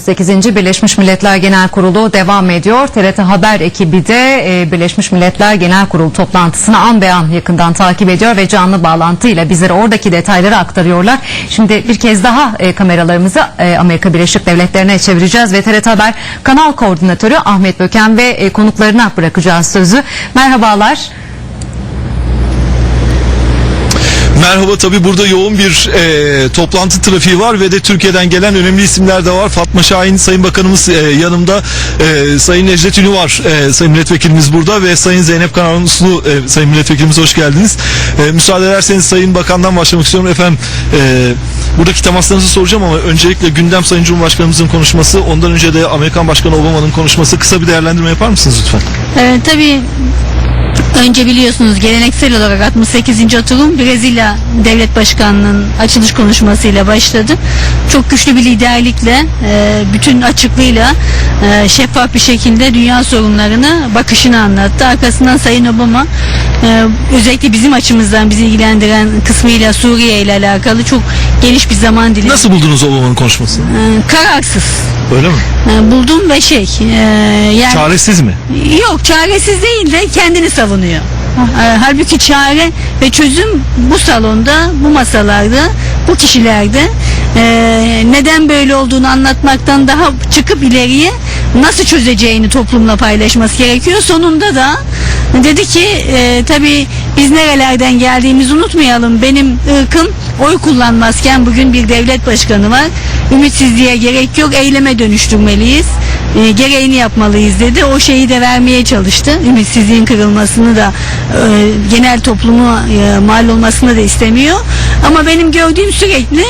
8. Birleşmiş Milletler Genel Kurulu devam ediyor. TRT Haber ekibi de e, Birleşmiş Milletler Genel Kurulu toplantısını an be an yakından takip ediyor ve canlı bağlantıyla bizlere oradaki detayları aktarıyorlar. Şimdi bir kez daha e, kameralarımızı e, Amerika Birleşik Devletleri'ne çevireceğiz ve TRT Haber Kanal Koordinatörü Ahmet Böken ve konuklarına bırakacağız sözü. Merhabalar. Merhaba tabii burada yoğun bir e, toplantı trafiği var ve de Türkiye'den gelen önemli isimler de var. Fatma Şahin Sayın Bakanımız e, yanımda, e, Sayın Necdet Ünü var, e, Sayın Milletvekilimiz burada ve Sayın Zeynep Karansulu e, Sayın Milletvekilimiz hoş geldiniz. E, müsaade ederseniz Sayın Bakan'dan başlamak istiyorum efendim. E, buradaki temaslarınızı soracağım ama öncelikle gündem Sayın Cumhurbaşkanımızın konuşması, ondan önce de Amerikan Başkanı Obama'nın konuşması kısa bir değerlendirme yapar mısınız lütfen? Ee, tabii önce biliyorsunuz geleneksel olarak 68. oturum Brezilya Devlet Başkanı'nın açılış konuşmasıyla başladı. Çok güçlü bir liderlikle, e, bütün açıklığıyla e, şeffaf bir şekilde dünya sorunlarını bakışını anlattı. Arkasından Sayın Obama e, özellikle bizim açımızdan bizi ilgilendiren kısmıyla Suriye ile alakalı çok geniş bir zaman dilimi. Nasıl buldunuz Obama'nın konuşmasını? E, kararsız. Öyle mi? E, buldum ve şey e, yani Çaresiz mi? Yok çaresiz değil de kendini savunuyor. Halbuki çare ve çözüm bu salonda, bu masalarda, bu kişilerde Ee, neden böyle olduğunu anlatmaktan daha çıkıp ileriye nasıl çözeceğini toplumla paylaşması gerekiyor. Sonunda da dedi ki e, tabii biz nerelerden geldiğimizi unutmayalım. Benim ırkım oy kullanmazken bugün bir devlet başkanı var. Ümitsizliğe gerek yok, eyleme dönüştürmeliyiz. E, gereğini yapmalıyız dedi. O şeyi de vermeye çalıştı. Ümitsizliğin kırılmasını da e, genel toplumu e, mal olmasını da istemiyor. Ama benim gördüğüm sürekli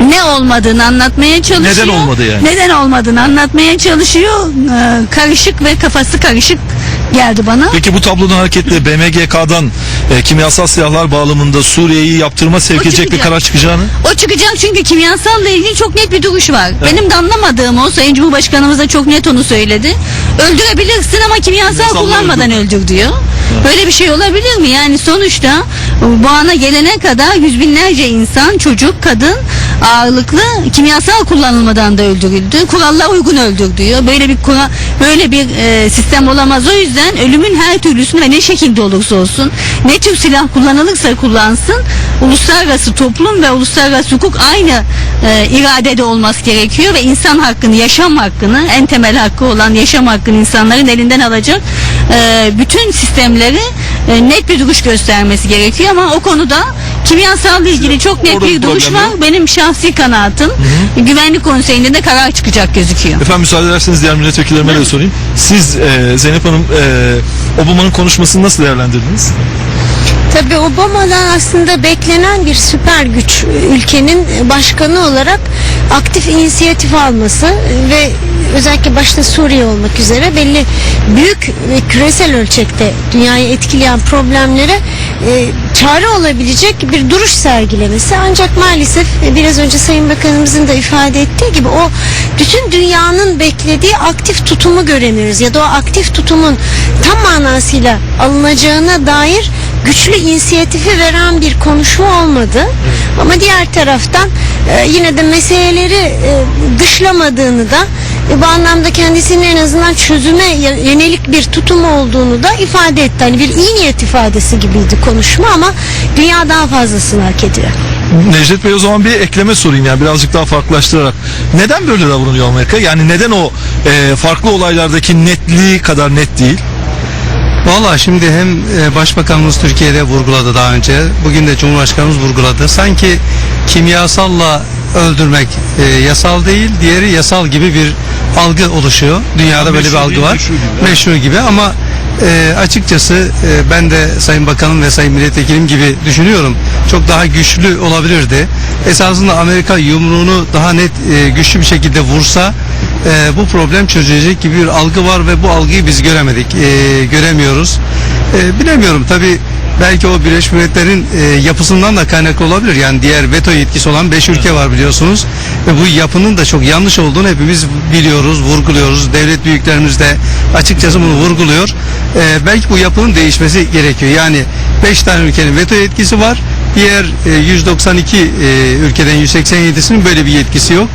ne olmadığını anlatmaya çalışıyor. Neden olmadı yani? Neden olmadığını anlatmaya çalışıyor. E, karışık ve kafası karışık geldi bana. Peki bu tablodan hareketle BMGK'dan e, kimyasal silahlar bağlamında Suriye'yi yaptırma sevk edecek bir çıkacak. karar çıkacağını O çıkacak çünkü kimyasalla ilgili çok net bir duruş var. Benim de anlamadığım o Sayın Cumhurbaşkanımız da çok net onu söyledi. Öldürebilirsin ama kimyasal Kimyasalla kullanmadan öldür diyor. Böyle bir şey olabilir mi? Yani sonuçta bu ana gelene kadar yüz binlerce insan, çocuk, kadın ağırlıklı kimyasal kullanılmadan da öldürüldü. Kurallar uygun öldürdüyor. Böyle bir kura, böyle bir e, sistem olamaz. O yüzden ölümün her türlüsünü ve ne şekilde olursa olsun, ne tür silah kullanılırsa kullansın, uluslararası toplum ve uluslararası hukuk aynı e, iradede olması gerekiyor ve insan hakkını, yaşam hakkını, en temel hakkı olan yaşam hakkını insanların elinden alacak e, bütün sistemleri e, net bir duruş göstermesi gerekiyor ama o konuda kimyasalla ilgili çok net bir bir duruş problem var. yok. Benim şahsi kanaatim Güvenlik Konseyi'nde de karar çıkacak gözüküyor. Efendim müsaade ederseniz diğer milletvekillerime de sorayım. Siz e, Zeynep Hanım e, Obama'nın konuşmasını nasıl değerlendirdiniz? Tabii Obama'dan aslında beklenen bir süper güç ülkenin başkanı olarak aktif inisiyatif alması ve özellikle başta Suriye olmak üzere belli büyük ve küresel ölçekte dünyayı etkileyen problemlere e, çare olabilecek bir duruş sergilemesi. Ancak maalesef e, biraz önce Sayın Bakanımızın da ifade ettiği gibi o bütün dünyanın beklediği aktif tutumu göremiyoruz ya da o aktif tutumun tam manasıyla alınacağına dair güçlü inisiyatifi veren bir konuşma olmadı. Ama diğer taraftan e, yine de meseleleri e, dışlamadığını da e, bu anlamda kendisinin en azından çözüme yönelik bir tutum olduğunu da ifade etti. Hani bir iyi niyet ifadesi gibiydi konuşma ama dünya daha fazlasını hak ediyor. Necdet Bey o zaman bir ekleme sorayım yani birazcık daha farklılaştırarak. Neden böyle davranıyor Amerika? Yani neden o e, farklı olaylardaki netliği kadar net değil? Valla şimdi hem e, Başbakanımız Türkiye'de vurguladı daha önce, bugün de Cumhurbaşkanımız vurguladı. Sanki kimyasalla öldürmek e, yasal değil, diğeri yasal gibi bir algı oluşuyor. Dünyada böyle bir algı var. meşru gibi. Meşru gibi ama e, açıkçası e, ben de Sayın Bakanım ve Sayın Milletvekilim gibi düşünüyorum. Çok daha güçlü olabilirdi. Esasında Amerika yumruğunu daha net e, güçlü bir şekilde vursa e, bu problem çözülecek gibi bir algı var ve bu algıyı biz göremedik, e, göremiyoruz. E, bilemiyorum tabi belki o Birleşmiş Milletler'in e, yapısından da kaynaklı olabilir. Yani diğer veto yetkisi olan 5 ülke var biliyorsunuz. Ve bu yapının da çok yanlış olduğunu hepimiz biliyoruz, vurguluyoruz. Devlet büyüklerimiz de açıkçası bunu vurguluyor. e, belki bu yapının değişmesi gerekiyor. Yani 5 tane ülkenin veto yetkisi var. Diğer e, 192 e, ülkeden 187'sinin böyle bir yetkisi yok.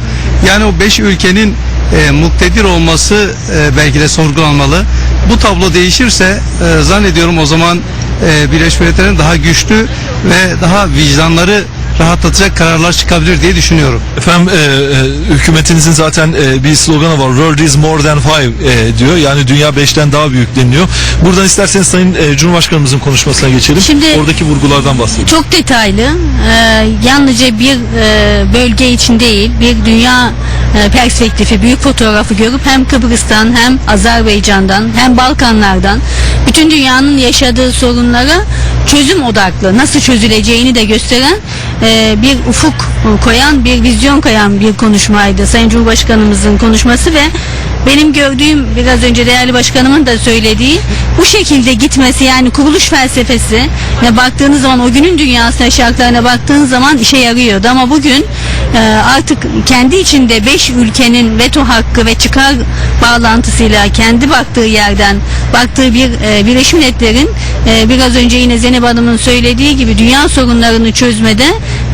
Yani o 5 ülkenin e, muktedir olması e, belki de sorgulanmalı. Bu tablo değişirse e, zannediyorum o zaman e, Birleşmiş Milletler'in daha güçlü ve daha vicdanları rahatlatacak kararlar çıkabilir diye düşünüyorum. Efendim e, e, hükümetinizin zaten e, bir sloganı var. World is more than five e, diyor. Yani dünya beşten daha büyük deniliyor. Buradan isterseniz Sayın e, Cumhurbaşkanımızın konuşmasına geçelim. Şimdi- Oradaki vurgulardan bahsedelim. Çok detaylı, e, yalnızca bir e, bölge için değil, bir dünya e, perspektifi, büyük fotoğrafı görüp hem Kıbrıs'tan hem Azerbaycan'dan hem Balkanlardan bütün dünyanın yaşadığı sorunlara çözüm odaklı, nasıl çözüleceğini de gösteren e, bir ufuk koyan, bir vizyon koyan bir konuşmaydı Sayın Cumhurbaşkanımızın konuşması ve benim gördüğüm biraz önce değerli başkanımın da söylediği bu şekilde gitmesi yani kuruluş felsefesi ve baktığınız zaman o günün dünyasına şartlarına baktığınız zaman işe yarıyordu. Ama bugün e, artık kendi içinde 5 ülkenin veto hakkı ve çıkar bağlantısıyla kendi baktığı yerden baktığı bir e, Birleşmiş Milletler'in e, biraz önce yine Zeynep Hanım'ın söylediği gibi dünya sorunlarını çözmede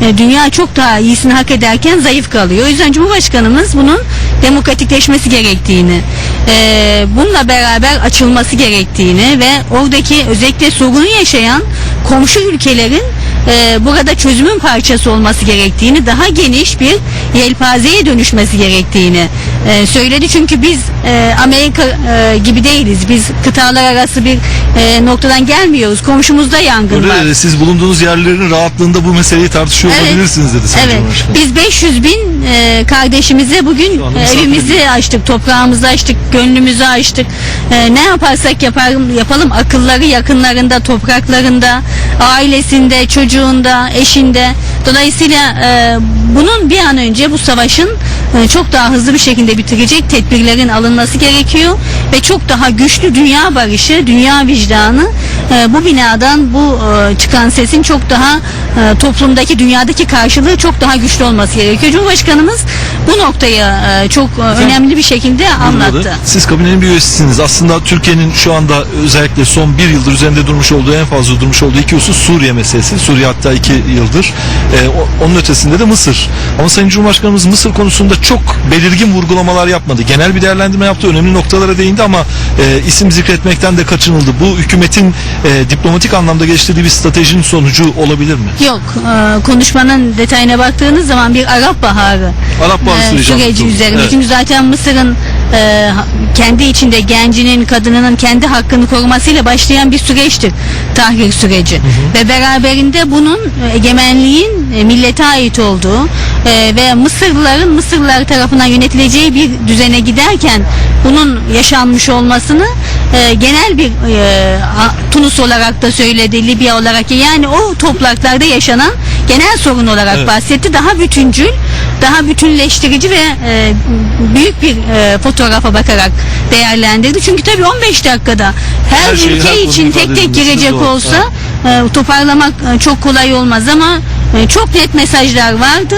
e, dünya çok daha iyisini hak ederken zayıf kalıyor. O yüzden Cumhurbaşkanımız bunun demokratikleşmesi gerektiğini, e, bununla beraber açılması gerektiğini ve oradaki özellikle sorunu yaşayan komşu ülkelerin e, burada çözümün parçası olması gerektiğini, daha geniş bir yelpazeye dönüşmesi gerektiğini e, söyledi. Çünkü biz e, Amerika e, gibi değiliz. Biz kıtalar arası bir e, noktadan gelmiyoruz. Komşumuzda yangın var. Öyle dedi. Siz bulunduğunuz yerlerin rahatlığında bu meseleyi tartışıyor Evet. olabilirsiniz dedi Sayın Evet. Cumhurbaşkanı. Biz 500 bin e, kardeşimize bugün Şu anda e, misafir evimizi açtık, toprağımızı açtık, gönlümüzü açtık. E, ne yaparsak yapalım, yapalım akılları yakınlarında, topraklarında, ailesinde, çocuğunda, eşinde. Dolayısıyla e, bunun bir an önce bu savaşın çok daha hızlı bir şekilde bitirecek tedbirlerin alınması gerekiyor ve çok daha güçlü dünya barışı, dünya vicdanı e, bu binadan bu e, çıkan sesin çok daha e, toplumdaki dünyadaki karşılığı çok daha güçlü olması gerekiyor. Cumhurbaşkanımız bu noktayı çok önemli bir şekilde anlattı. Vurguladı. Siz kabinenin bir üyesisiniz. Aslında Türkiye'nin şu anda özellikle son bir yıldır üzerinde durmuş olduğu en fazla durmuş olduğu iki husus Suriye meselesi. Suriye hatta iki yıldır. Ee, onun ötesinde de Mısır. Ama Sayın Cumhurbaşkanımız Mısır konusunda çok belirgin vurgulamalar yapmadı. Genel bir değerlendirme yaptı. Önemli noktalara değindi ama e, isim zikretmekten de kaçınıldı. Bu hükümetin e, diplomatik anlamda geliştirdiği bir stratejinin sonucu olabilir mi? Yok, e, konuşmanın detayına baktığınız zaman bir Arap Baharı Arap Baharı e, süreci üzerinde. Evet. Çünkü zaten Mısır'ın e, kendi içinde gencinin, kadınının kendi hakkını korumasıyla başlayan bir süreçtir tahrir süreci. Ve beraberinde bunun e, egemenliğin e, millete ait olduğu e, ve Mısırlıların Mısırlılar tarafından yönetileceği bir düzene giderken bunun yaşanmış olmasını e, genel bir e, Tunus olarak da söyledi, Libya olarak yani o topraklarda yaşanan genel sorun olarak Evet. bahsetti. Daha bütüncül, daha bütünleştirici ve e, büyük bir e, fotoğrafa bakarak değerlendirdi. Çünkü tabii 15 dakikada her, Her ülke için tek tek girecek zor. olsa e, toparlamak e, çok kolay olmaz ama e, çok net mesajlar vardı.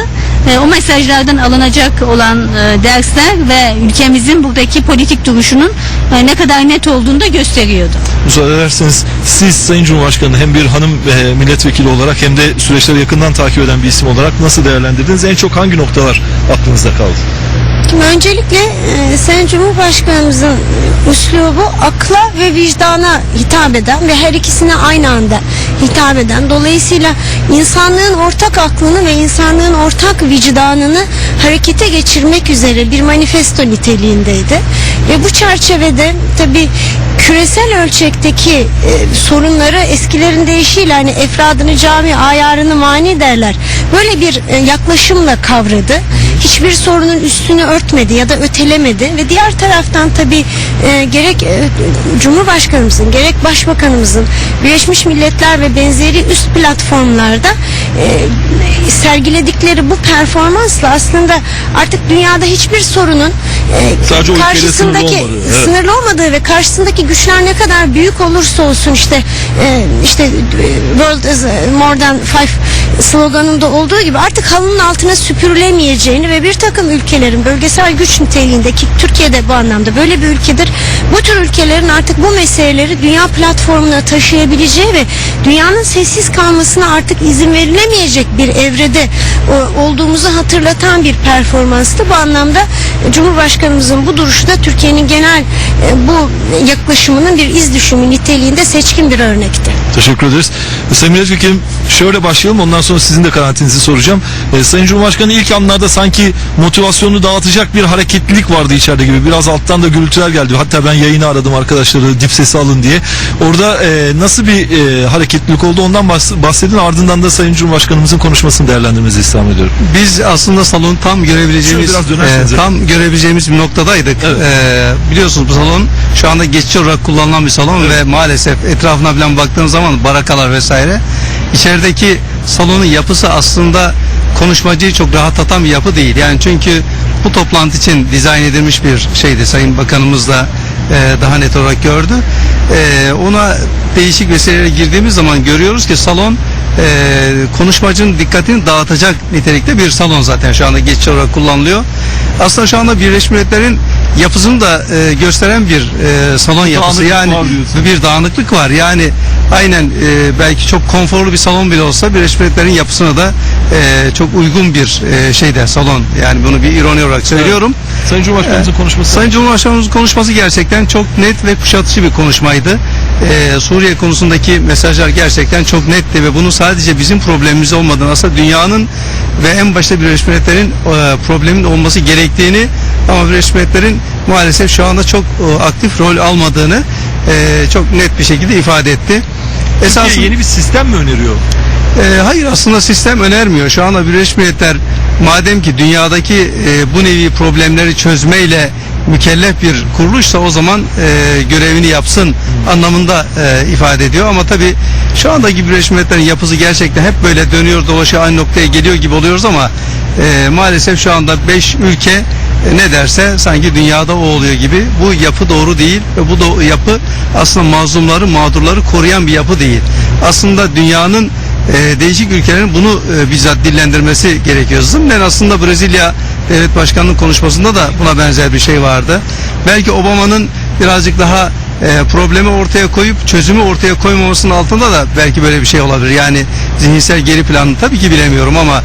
E, o mesajlardan alınacak olan e, dersler ve ülkemizin buradaki politik duruşunun e, ne kadar net olduğunu da gösteriyordu. Müsaade ederseniz siz Sayın Cumhurbaşkanı hem bir hanım milletvekili olarak hem de süreçleri yakından takip eden bir isim olarak nasıl değerlendirdiniz? En çok hangi noktalar aklınızda kaldı? Şimdi öncelikle e, Sayın Cumhurbaşkanımızın üslubu akla ve vicdana hitap eden ve her ikisine aynı anda hitap eden. Dolayısıyla insanlığın ortak aklını ve insanlığın ortak vicdanını harekete geçirmek üzere bir manifesto niteliğindeydi. Ve bu çerçevede tabi küresel ölçekteki e, sorunları eskilerin deyişiyle hani efradını cami ayarını mani derler. Böyle bir e, yaklaşımla kavradı. Hiçbir sorunun üstünü örtmedi ya da ötelemedi ve diğer taraftan tabi gerek e, Cumhurbaşkanımızın gerek Başbakanımızın Birleşmiş Milletler ve benzeri üst platformlarda e, sergiledikleri bu performansla aslında artık dünyada hiçbir sorunun e, Sadece karşısındaki sınırlı olmadığı, evet. sınırlı olmadığı ve karşısındaki güçler ne kadar büyük olursa olsun işte e, işte e, world is more than five sloganında olduğu gibi artık halının altına süpürülemeyeceğini ve bir takım ülkelerin bölgesel güç niteliğindeki Türkiye'de bu anlamda böyle bir ülkedir. Bu tür ülkelerin artık bu meseleleri dünya platformuna taşıyabileceği ve dünyanın sessiz kalmasına artık izin verilemeyecek bir evrede o, olduğumuzu hatırlatan bir performanstı. Bu anlamda e, Cumhurbaşkanımızın bu duruşu da Türkiye'nin genel e, bu yaklaşımının bir iz düşümü niteliğinde seçkin bir örnekti. Teşekkür ederiz. Sayın Milletvekilim şöyle başlayalım ondan sonra sizin de kanaatinizi soracağım. Ee, Sayın Cumhurbaşkanı ilk anlarda sanki motivasyonunu dağıtacak bir hareketlilik vardı içeride gibi. Biraz alttan da gürültüler geldi. Hatta ben yayını aradım arkadaşları dip sesi alın diye. Orada e, nasıl bir e, hareketlilik oldu ondan bahs- bahsedin. Ardından da Sayın Cumhurbaşkanımızın konuşmasını değerlendirmenizi istirham ediyorum. Biz aslında salon tam görebileceğimiz e, evet. tam görebileceğimiz bir noktadaydık. Evet. E, biliyorsunuz bu salon şu anda geçici olarak kullanılan bir salon ve maalesef etrafına falan baktığınız zaman barakalar vesaire içerideki salonun yapısı aslında konuşmacıyı çok rahatlatan bir yapı değil. Yani çünkü bu toplantı için dizayn edilmiş bir şeydi. Sayın Bakanımız da e, daha net olarak gördü. E, ona değişik vesilelere girdiğimiz zaman görüyoruz ki salon e, konuşmacının dikkatini dağıtacak nitelikte bir salon zaten şu anda geçici olarak kullanılıyor. Aslında şu anda Birleşmiş Milletler'in yapısını da e, gösteren bir e, salon yapısı. dağınıklık Yani bir dağınıklık var. Yani aynen e, belki çok konforlu bir salon bile olsa Birleşmiş Milletler'in yapısına da e, çok uygun bir e, şeyde salon. Yani bunu bir ironi olarak söylüyorum. Sayın Cumhurbaşkanımızın konuşması. Sayın Cumhurbaşkanımızın konuşması gerçekten çok net ve kuşatıcı bir konuşmaydı. Ee, Suriye konusundaki mesajlar gerçekten çok netti ve bunun sadece bizim problemimiz olmadığını aslında dünyanın ve en başta Birleşmiş Milletler'in e, problemin olması gerektiğini ama Birleşmiş Milletler'in maalesef şu anda çok e, aktif rol almadığını e, çok net bir şekilde ifade etti. Esasında- yeni bir sistem mi öneriyor? e, hayır aslında sistem önermiyor. Şu anda Birleşmiş Milletler madem ki dünyadaki e, bu nevi problemleri çözmeyle mükellef bir kuruluşsa o zaman e, görevini yapsın anlamında e, ifade ediyor. Ama tabi şu andaki Birleşmiş Milletler'in yapısı gerçekten hep böyle dönüyor dolaşıyor aynı noktaya geliyor gibi oluyoruz ama e, maalesef şu anda 5 ülke e, ne derse sanki dünyada o oluyor gibi. Bu yapı doğru değil ve bu da yapı aslında mazlumları, mağdurları koruyan bir yapı değil. Aslında dünyanın e, değişik ülkelerin bunu e, bizzat dillendirmesi gerekiyor. Zımnen aslında Brezilya devlet başkanının konuşmasında da buna benzer bir şey vardı. Belki Obama'nın birazcık daha e, problemi ortaya koyup çözümü ortaya koymamasının altında da belki böyle bir şey olabilir. Yani zihinsel geri planını tabii ki bilemiyorum ama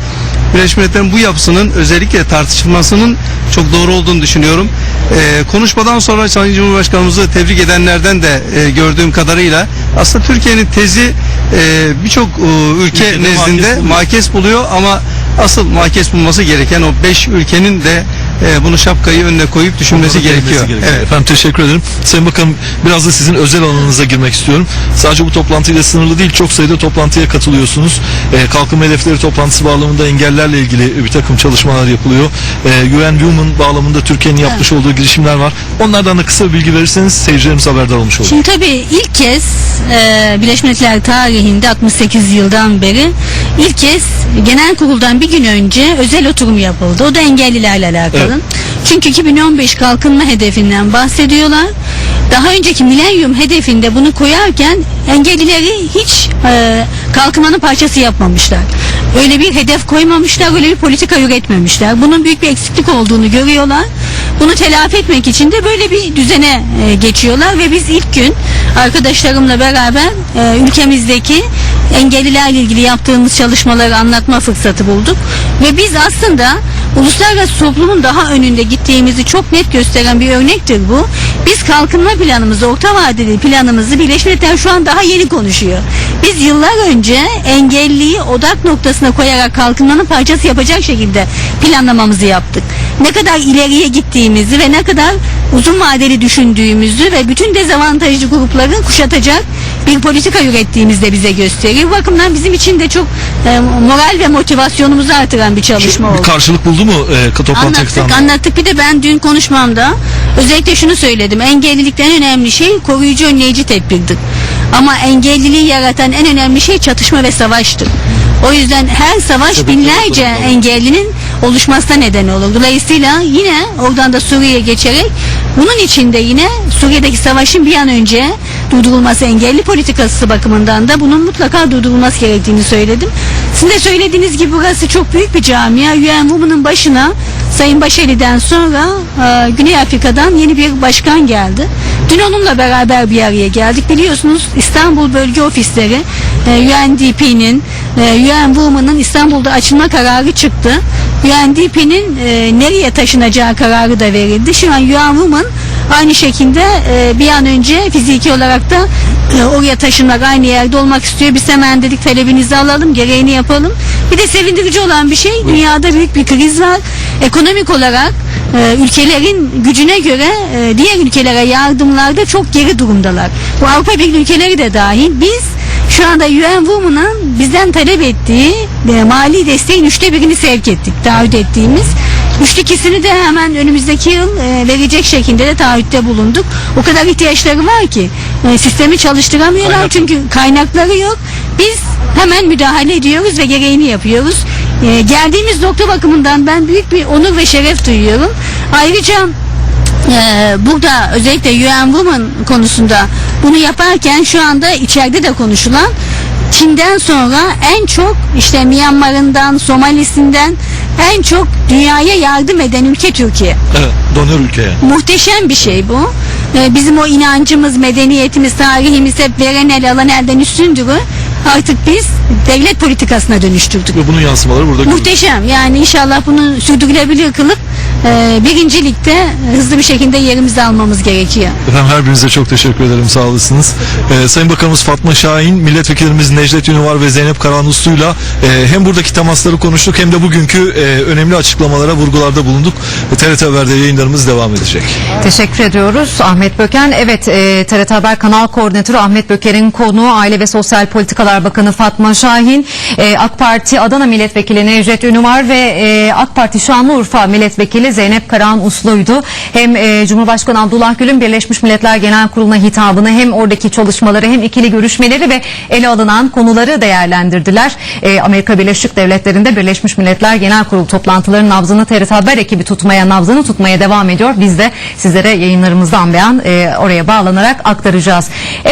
Birleşmiş Milletler'in bu yapısının özellikle tartışılmasının çok doğru olduğunu düşünüyorum. Ee, konuşmadan sonra Sayın Cumhurbaşkanımızı tebrik edenlerden de e, gördüğüm kadarıyla aslında Türkiye'nin tezi e, birçok e, ülke Ülkede nezdinde makes buluyor. buluyor ama asıl makes bulması gereken o 5 ülkenin de e, bunu şapkayı önüne koyup düşünmesi gerekiyor. gerekiyor. Evet. Efendim teşekkür ederim. Sayın Bakanım biraz da sizin özel alanınıza girmek istiyorum. Sadece bu toplantıyla sınırlı değil çok sayıda toplantıya katılıyorsunuz. Ee, kalkınma hedefleri toplantısı bağlamında engellerle ilgili bir takım çalışmalar yapılıyor. Ee, UN Women bağlamında Türkiye'nin yapmış olduğu girişimler var. Onlardan da kısa bir bilgi verirseniz seyircilerimiz haberdar olmuş olur. Şimdi tabii ilk kez e, Birleşmiş Milletler tarihinde 68 yıldan beri ilk kez genel kuruldan bir gün önce özel oturum yapıldı. O da engellilerle alakalı. Evet. Çünkü 2015 kalkınma hedefinden bahsediyorlar. Daha önceki milenyum hedefinde bunu koyarken engellileri hiç e, kalkınmanın parçası yapmamışlar. Öyle bir hedef koymamışlar, öyle bir politika üretmemişler. Bunun büyük bir eksiklik olduğunu görüyorlar. Bunu telafi etmek için de böyle bir düzene e, geçiyorlar ve biz ilk gün arkadaşlarımla beraber e, ülkemizdeki engellilerle ilgili yaptığımız çalışmaları anlatma fırsatı bulduk ve biz aslında uluslararası toplumun daha önünde gittiğimizi çok net gösteren bir örnektir bu. Biz kalkınma planımızı, orta vadeli planımızı Birleşmiş Milletler şu an daha yeni konuşuyor. Biz yıllar önce engelliyi odak noktasına koyarak kalkınmanın parçası yapacak şekilde planlamamızı yaptık. Ne kadar ileriye gittiğimizi ve ne kadar uzun vadeli düşündüğümüzü ve bütün dezavantajlı grupları kuşatacak bir politika ürettiğimizi de bize gösteriyor. Bu bakımdan bizim için de çok e, moral ve motivasyonumuzu artıran bir çalışma Bir oldu. karşılık buldu mu e, toplantıya Anlattık, anlattık. Bir de ben dün konuşmamda özellikle şunu söyledim. Engellilikten en önemli şey koruyucu önleyici tedbirdir. Ama engelliliği yaratan en önemli şey çatışma ve savaştır. O yüzden her savaş Sebepleri binlerce engellinin oluşmasına neden olur. Dolayısıyla yine oradan da Suriye'ye geçerek bunun içinde yine Suriye'deki savaşın bir an önce durdurulması engelli politikası bakımından da bunun mutlaka durdurulması gerektiğini söyledim. Sizin de söylediğiniz gibi burası çok büyük bir camia. UN Women'ın başına Sayın Başeli'den sonra e, Güney Afrika'dan yeni bir başkan geldi. Dün onunla beraber bir araya geldik. Biliyorsunuz İstanbul Bölge Ofisleri e, UNDP'nin e, UN Women'ın İstanbul'da açılma kararı çıktı. UNDP'nin e, nereye taşınacağı kararı da verildi. Şu an UN Women aynı şekilde e, bir an önce fiziki olarak da e, oraya taşınmak aynı yerde olmak istiyor. Biz hemen dedik talebinizi alalım, gereğini yapalım. Bir de sevindirici olan bir şey dünyada büyük bir kriz var. Ekonomik olarak e, ülkelerin gücüne göre e, diğer ülkelere yardımlarda çok geri durumdalar. Bu Avrupa Birliği ülkeleri de dahil. Biz şu anda UN Women'ın bizden talep ettiği e, mali desteğin üçte birini sevk ettik. Taahhüt ettiğimiz. Üçte ikisini de hemen önümüzdeki yıl e, verecek şekilde de taahhütte bulunduk. O kadar ihtiyaçları var ki e, sistemi çalıştıramıyorlar Kaynak çünkü kaynakları yok. Biz hemen müdahale ediyoruz ve gereğini yapıyoruz. E, geldiğimiz nokta bakımından ben büyük bir onur ve şeref duyuyorum. Ayrıca ee, burada özellikle UN Women konusunda bunu yaparken şu anda içeride de konuşulan Çin'den sonra en çok işte Myanmar'ından, Somalisinden en çok dünyaya yardım eden ülke Türkiye. Evet, donör ülkeye. Muhteşem bir şey bu. Ee, bizim o inancımız, medeniyetimiz, tarihimiz hep veren el alan elden üstündürü. Artık biz devlet politikasına dönüştürdük. Ve bunun yansımaları burada görülüyor. Muhteşem. Yani inşallah bunu sürdürülebilir kılıp e, birincilikte hızlı bir şekilde yerimizi almamız gerekiyor. Efendim her birinize çok teşekkür ederim. Sağ olasınız. Ee, Sayın Bakanımız Fatma Şahin, milletvekillerimiz Necdet Ünüvar ve Zeynep Karahanuslu'yla e, hem buradaki temasları konuştuk hem de bugünkü e, önemli açıklamalara, vurgularda bulunduk. E, TRT Haber'de yayınlarımız devam edecek. Teşekkür ediyoruz Ahmet Böken. Evet e, TRT Haber Kanal Koordinatörü Ahmet Böker'in konuğu Aile ve Sosyal Politikalar Bakanı Fatma Şahin, e, AK Parti Adana Milletvekili Necdet Ünüvar ve e, AK Parti Şanlıurfa Milletvekili Zeynep Karahan Uslu'ydu. Hem e, Cumhurbaşkanı Abdullah Gül'ün Birleşmiş Milletler Genel Kurulu'na hitabını hem oradaki çalışmaları hem ikili görüşmeleri ve ele alınan konuları değerlendirdiler. E, Amerika Birleşik Devletleri'nde Birleşmiş Milletler Genel Kurulu toplantılarının nabzını TRT Haber ekibi tutmaya, nabzını tutmaya devam ediyor. Biz de sizlere yayınlarımızdan beyan e, oraya bağlanarak aktaracağız.